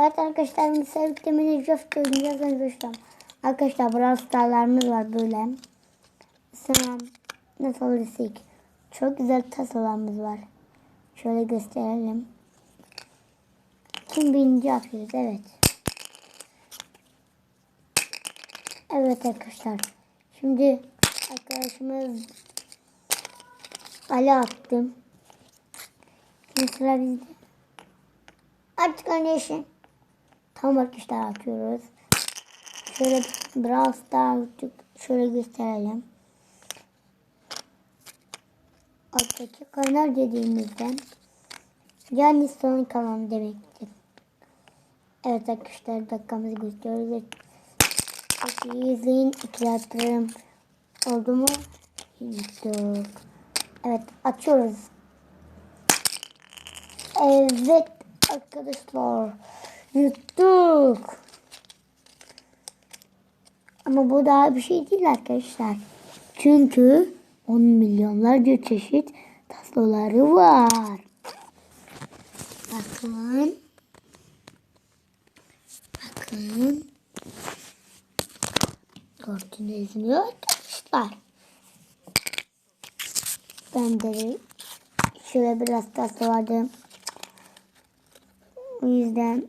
Evet arkadaşlar misafir temeli draft oynayacağız arkadaşlar. Arkadaşlar Brawl Star'larımız var böyle. Sonra nasıl desek. Çok güzel tasolarımız var. Şöyle gösterelim. Kim birinci yapıyoruz evet. Evet arkadaşlar. Şimdi arkadaşımız Ali attım. Şimdi sıra bizde. Artık kardeşim. Tam arkadaşlar atıyoruz. Şöyle Brawl Stars şöyle gösterelim. Alttaki kanal dediğimizden yani son kanal demektir. Evet arkadaşlar dakikamızı gösteriyoruz. Peki izleyin iki yatırım oldu mu? Yok. Evet açıyoruz. Evet arkadaşlar yuttuk. Ama bu daha bir şey değil arkadaşlar. Çünkü 10 milyonlarca çeşit tasoları var. Bakın. Bakın. Gördüğünüz mü arkadaşlar? Ben de şöyle biraz taso vardı. O yüzden